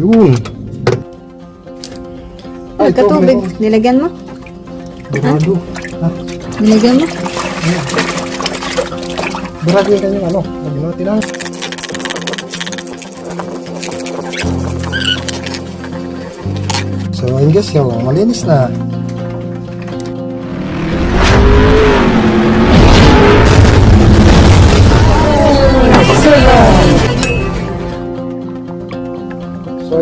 Yun. Ay, ito, Nagkatubig. Nilagyan mo? Burado. Ha? Nilagyan mo? Burado yung kanyang ano. Lagyan natin ang... So, I guess yung malinis na.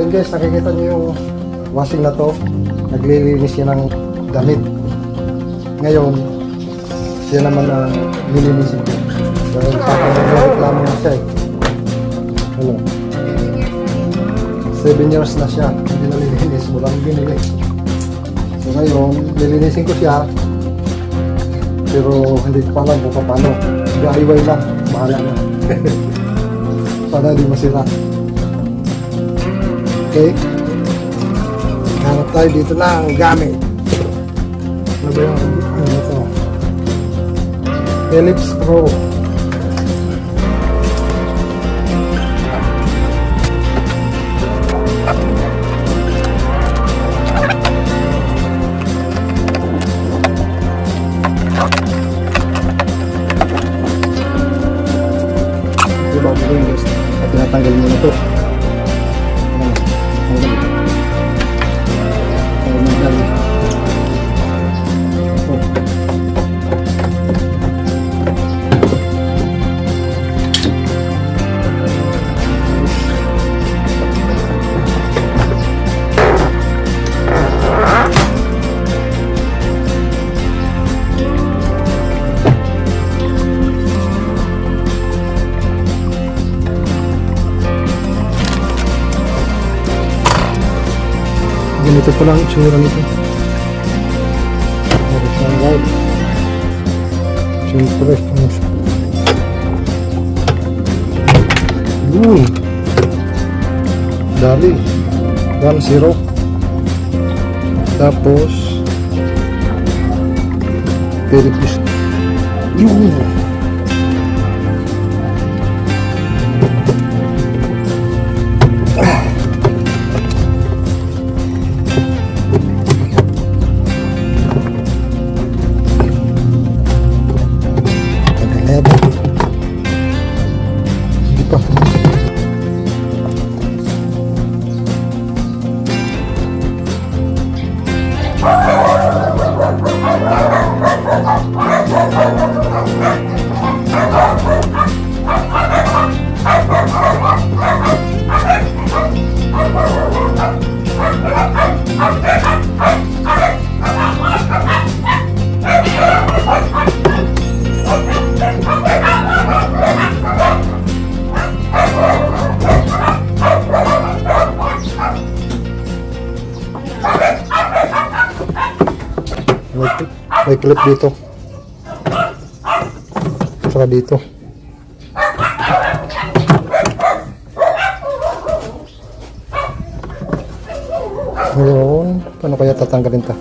So, I guess nakikita niyo yung washing na to. Naglilinis siya ng damit. Ngayon, siya naman ang nilinisin ko. Dahil papagreklamo na siya eh. Ano? Seven years na siya. Hindi nalilinis. Walang binili. So ngayon, lilinisin ko siya. Pero hindi ko pa alam kung paano. DIY lang. Bahala na. Sana hindi masira. Okay? Hanap tayo dito na ang gamit. Ano ba yung ano ito? Philips Pro. Ganito pa lang itsura nito. Bakit siya ang guide? Siyempre, ano siya? Yun! Dali. 1-0. Tapos, Philippines. Yun! Tagal May clip dito. Saka dito. Kaya tatanggalin ta?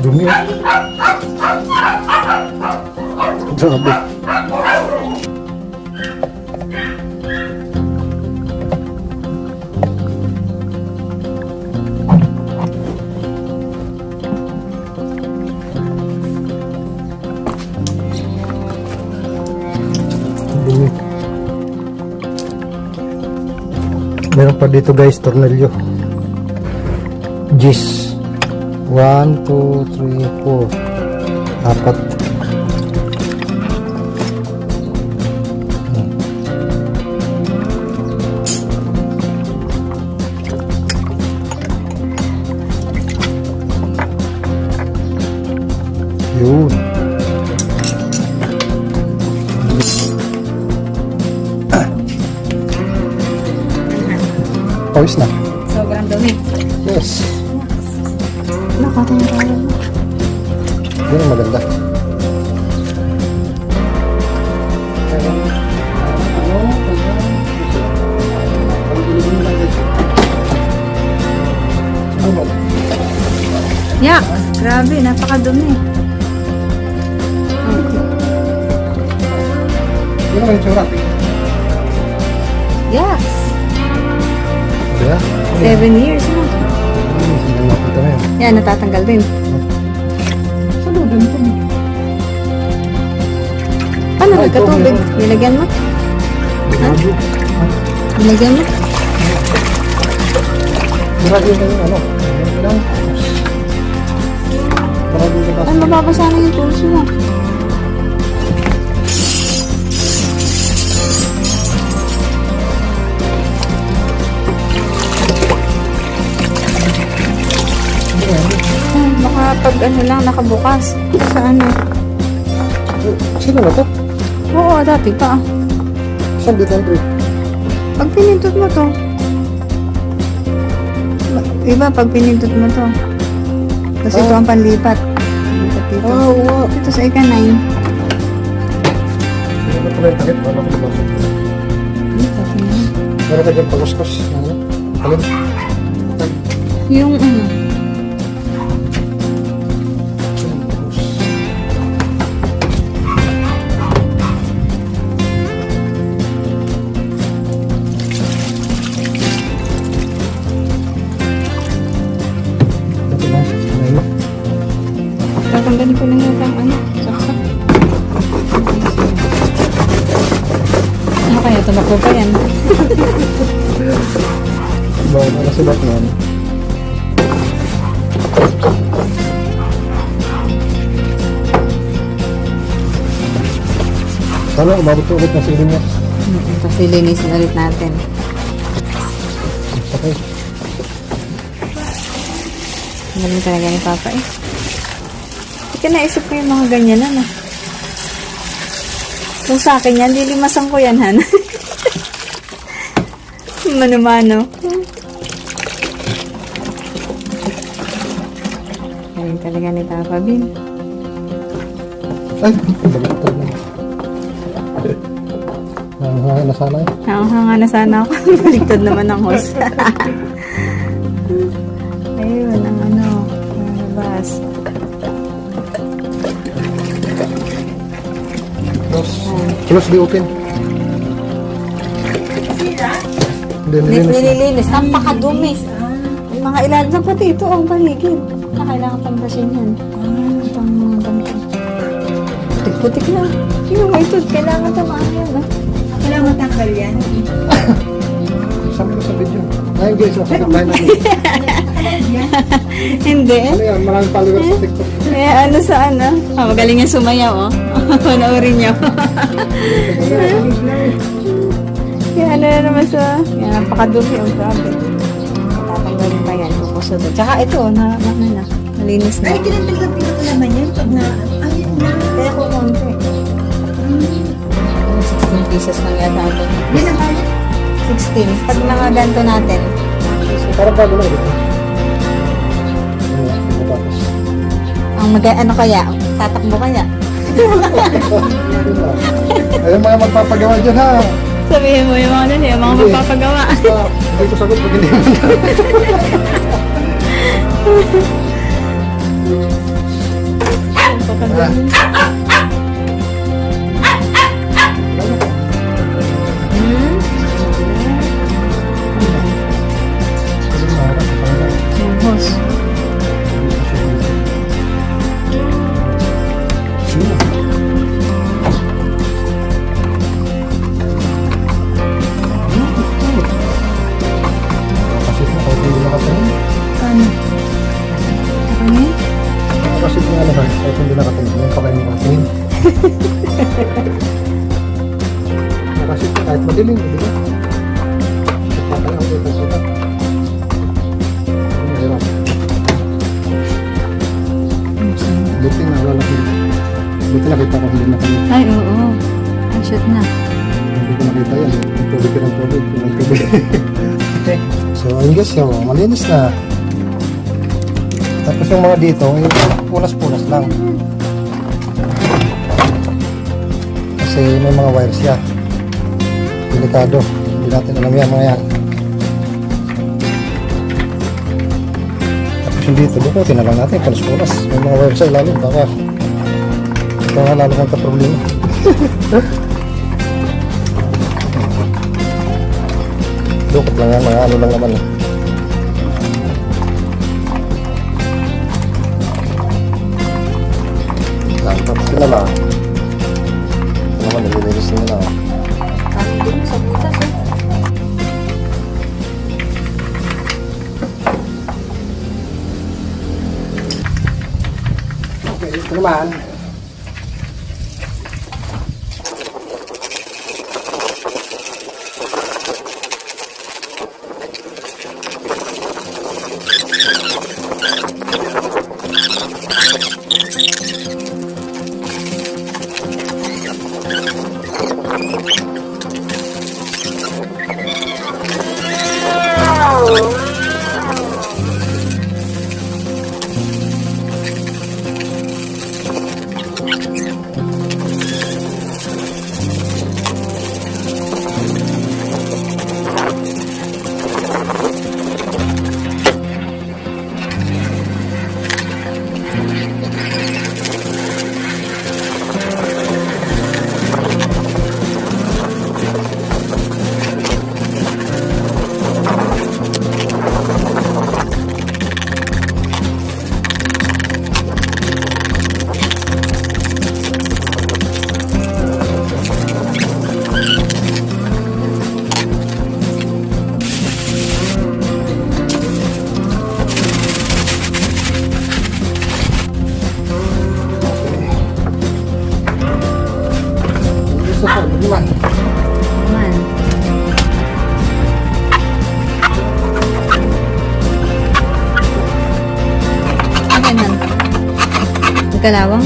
Dumi. Grabe. Pa dito guys, tornilyo. Gis. 1, 2, 3, 4. Apat. Pawis na. Sobrang dumi. Yes. Nakakatawa. Yun ang maganda. Yeah, grabe, napakadumi. Yun ang itsura. Yes. Kaya? Seven years na. Hindi natin ito ngayon. Yan, natatanggal din. Sa loob ito. Paano Ay, nagkatubig? ito, Nilagyan mo? Grabe. Nilagyan mo? Grabe na yung ano. Ayan lang. Grabe na Ay, mababasa na yung tools mo. Baka pag ano lang, nakabukas. Sa ano? Sino na to? Oo, dati pa. Saan dito ang trip? Pag pinindot mo to. Iba, pag pinindot mo to. Tapos ito Ah. ang panlipat. Lipat dito. Ah, oo nga. Ito sa ika 9. Sino na pala yung? Ano ko? Meron ka dyan paguskos. Ano? Alin? Yung ano. Sana umabot ko ulit ng siling niya. Tapos lilinisin ulit natin. Okay. Ang galing talaga ni Papa eh. Hindi ka naisip ko yung mga ganyan ano. Kung sa akin yan, lilimasan ko yan, Han. Mano-mano. Galing talaga ni Papa Bin. Ay! Baliktad na. Nanghangin na sana eh. Nakahanga na sana ako. Baligtad naman ang host. Ayun, ang ano. Ang labas. Close. Close the open. Hindi, nilinis nililinis. Napakadumi. May mga ilalim na pati ito ang paligid. Na kailangan pang brusin yan. Itong mga ganito. Putik-putik na. Yung ito, kailangan tamaan yan. ah. Kailangan matanggal yan. Sabi ko sa video. Ayun guys, masakit tayo na. Hindi. Ano yan, maraming followers sa TikTok. Eh, ano sa ano? Oh, magaling yung sumayaw, oh. Panoorin niyo. Kaya ano na naman sa... Kaya napakadumi, oh, grabe. Tatanggalin pa yan, kukusod. Tsaka ito, na, na, na, na. Malinis na. Ay, kinatanggal-tingnan ko naman yan pag na... Ayun na. Pieces lang yata ang kaya. 16. Pag mga ganito natin. Parang bago na ito. Ano, matapos. Ang mag ano kaya? Tatakbo kaya? Ayun mga magpapagawa dyan ha. Sabihin mo yung mga ano, yung mga magpapagawa. Hindi ko sagot pag hindi mo Hmm? Yung guys, yung malinis na. Tapos yung mga dito, ay punas-punas lang. Kasi may mga wires siya. Delikado. Hindi natin alam yan mga yan. Tapos yung dito, bukutin na natin. Punas-punas. May mga wires sa ilalim. Baka baka lalo kang problema. Sukat lang yan, mga ano lang naman eh. Lantar sila lang. Ito naman, nililinis oh. Kami din sa butas eh. Okay, ito naman. esperaba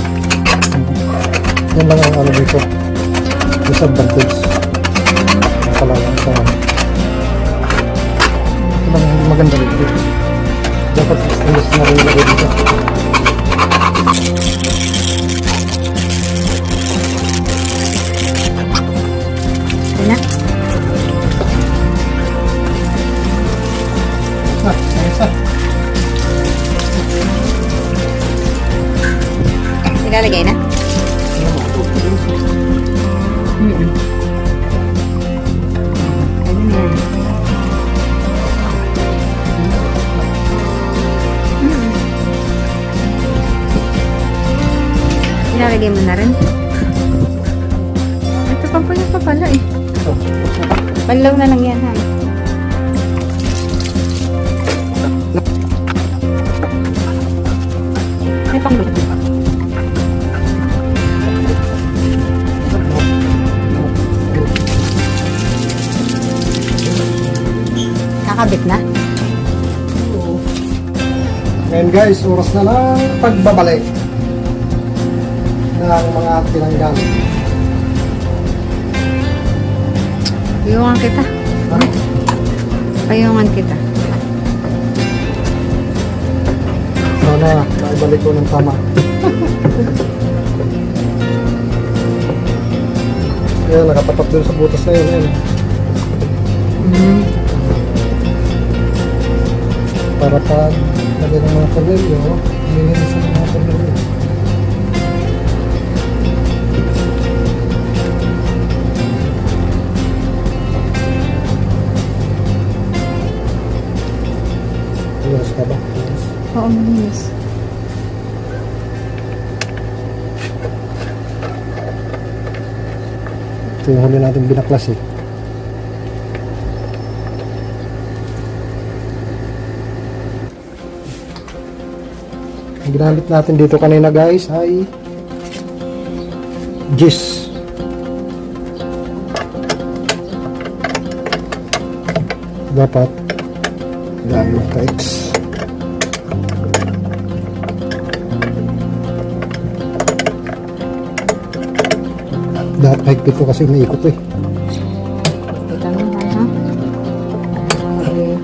Pang Kakabit na? Ngayon guys, oras na lang pagbabalik ng mga tinanggal. Payungan kita. Ha? Payungan kita. Sana maibalik ko ng tama. Kaya nakatapat doon sa butas na yun. Yan. Mm. Para pag lagay ng mga tornilyo, humihilis sa mga tornilyo. Yung huli natin binaklas eh. Ang ginamit natin dito kanina guys ay Gis. Dapat dahil ka-X. Dapat higpit ko kasi umiikot eh. Kita mo ha, ha? Okay.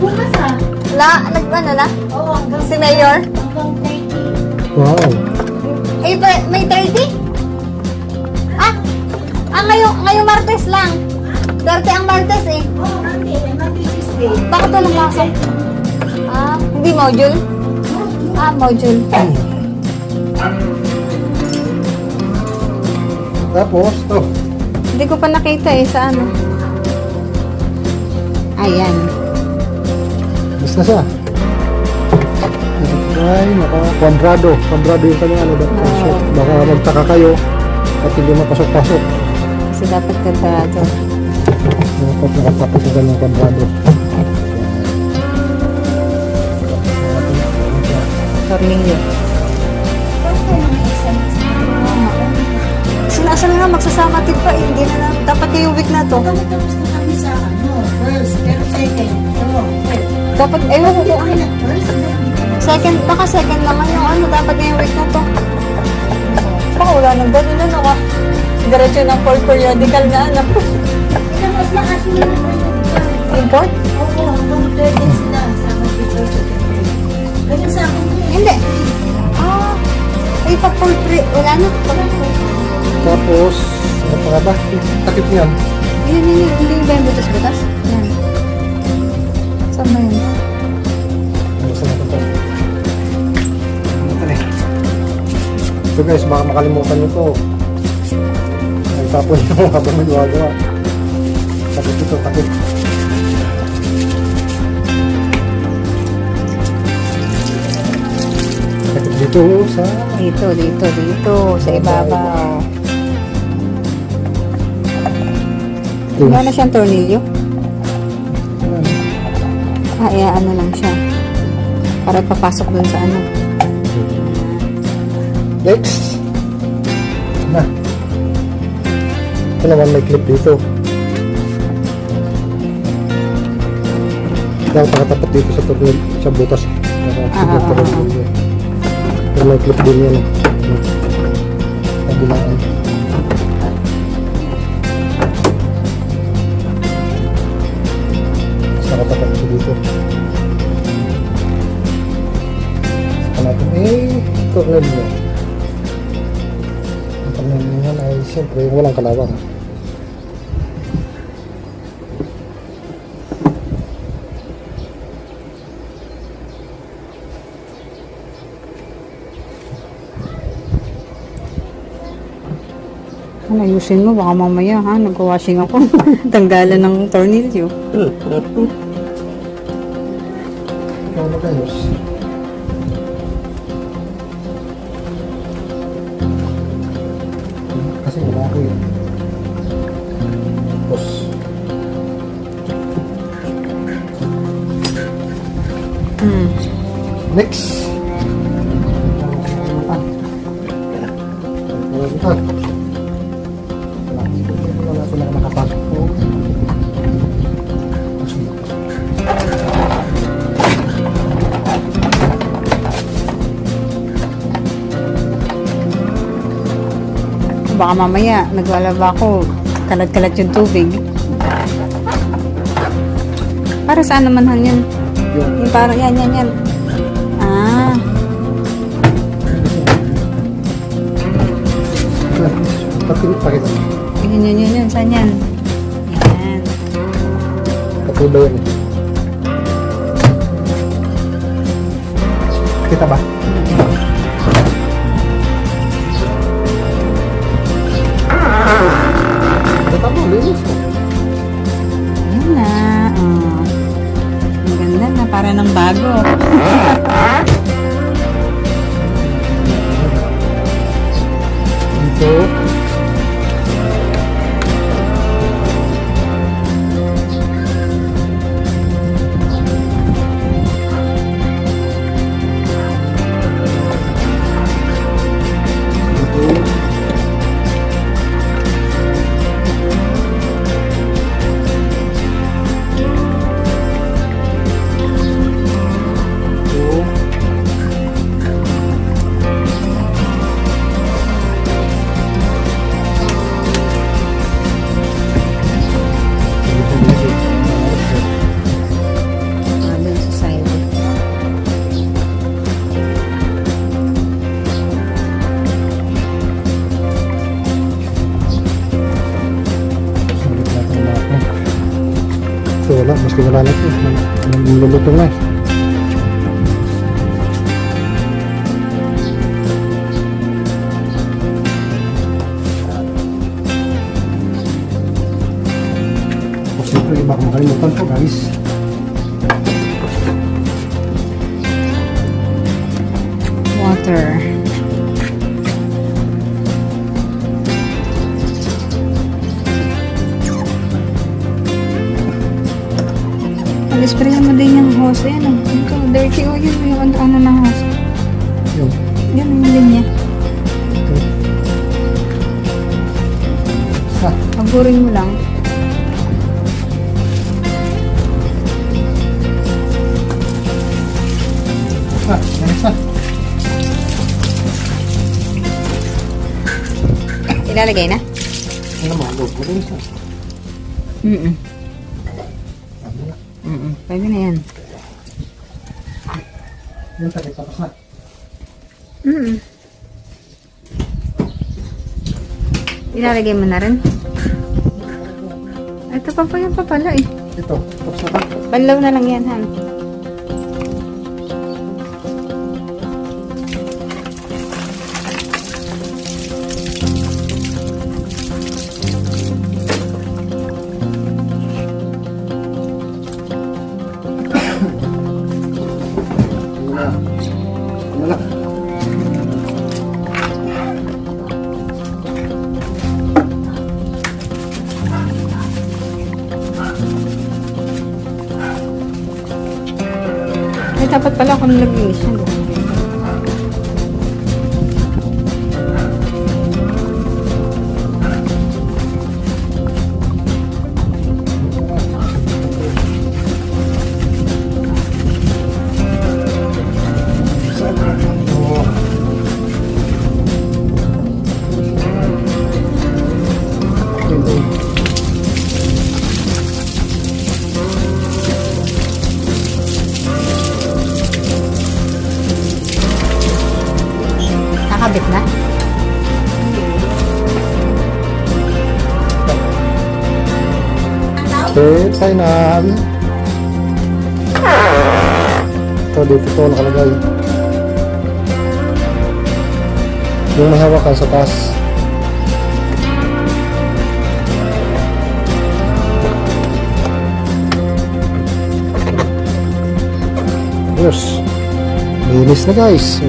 Bukas ah. La, nag ano na? Oo, hanggang Si Mayor? hanggang 30. Wow. Eh, ba- may 30? Ah, ah ngayong, ngayong Martes lang. 30 ang Martes eh. Oo, Bakit walang pasok? Ah, hindi module? Oh, Ah, module. Tapos, to. Hindi ko pa nakita eh sa ano. Ayan. Mas na siya. Ay, naka kwadrado. Kwadrado yung kanyang ano, dapat shoot. Baka magtaka kayo at hindi mapasok-pasok. Kasi dapat kadrado. Dapat nakatapos yung kanyang kwadrado. Tornilyo. Sinasal nga magsasama tig pa eh. Hindi na lang. Dapat ngayong week na to. Tapos na kami sa ano, first, pero second. First. Dapat, ewan ko kung ano. Second, baka second naman yung ano. Dapat ngayong week na to. Baka wala nang ganun ano ka. Diretso ng for periodical na ano. Tapos na kasi na yung? Pre. Wala na. Tapos, ano pa nga ba? Takip niyan. Yun, yun, yun. Hindi ba yung butas-butas? Yan. Saan ba yun? Ano sa natin? Ano? So guys, baka makalimutan nyo to. Nagtapon nyo habang nagwagawa. Takip ito, takip. Takip dito sa Dito, dito, dito. Sa ibabaw. ito. Wala na siyang tornilyo. Ayan. Ah, iya, ano lang siya. Para papasok dun sa ano. Next. Na. Ito naman may clip dito. Dapat nakatapat dito sa sa butas. Nakatapat Ah, ah, sa ah, tornil. Pero may clip din yan. eh. Kabilaan. Tapos nakatapat ito dito. Saka natin eh, tornilyo. Ang tornilyo niyan ay siyempre walang kalawang. Ano, ayusin mo. Baka mamaya, ha? Nag-washing ako. Tanggalan ng tornilyo. Ikaw magayos. Baka mamaya, naglalaba ako. Kalat-kalat yung tubig. Para saan naman han yun? Yun. Yung parang yan, yan, yan. Ah, yun, yun, yun, yun. Saan yan? Yan. Patuloy yan. Kita ba? Para ng bago. Tapos pinula na ito. Niluluto na eh. Siyempre, iba kong kalimutan po guys. Din yung hose. Ayan o. Ito, dirty o yun. Yung ano, ano na hose. Yun. Yan yung linya. Ito. Ah, Pagurin mo lang. ah, ayos na. Ilalagay na? Ano mo, mo din sa. Mm-mm. Pwede na yan. Yun, tapos tapos na. Mm-mm. Ilalagay mo na rin? Ito pa pa yan pa pala eh. Ito, tapos na. Banlaw na lang yan, Han. Dapat final. Ito, dito ito nakalagay. Yung may hawakan sa taas. Yes. Linis na guys. So?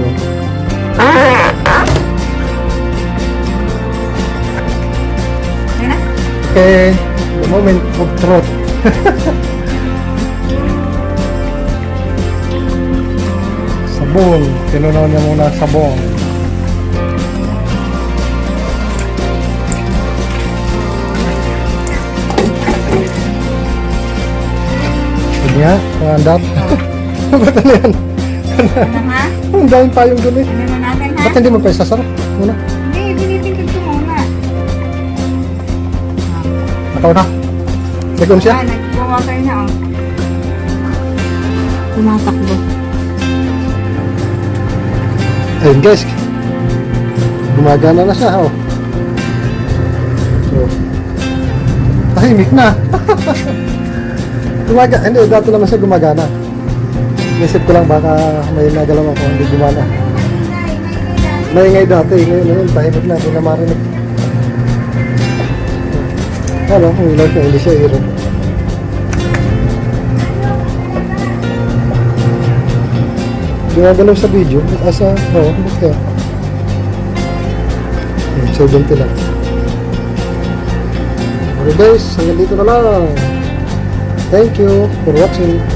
Okay, the moment of truth. sabon. Tinunaw niya muna sabon. Sige nga, pangandap. Ba't ano yan? Ano ha? Ang daming payong dun eh. Ano na natin ha? Ba't hindi mo pa isasarap? Muna. Hindi, binitingkad ko muna. Nakaw na. Nagawin siya? Nag-water na oh. Tumatakbo. Ayun guys. Gumagana na siya. Oh. So, tahimik na. Gumaga, hindi, dati naman siya gumagana. Isip ko lang baka may nagalaw ako, hindi gumana. Maingay dati, ngayon, ngayon, tahimik na, hindi na marinig. Ano, ang ilaw siya, hindi siya hero. Gumagalaw sa video, asa, oo, oh, ba't kaya? Hmm, 70 lang. Okay guys, hanggang dito na lang. Thank you for watching.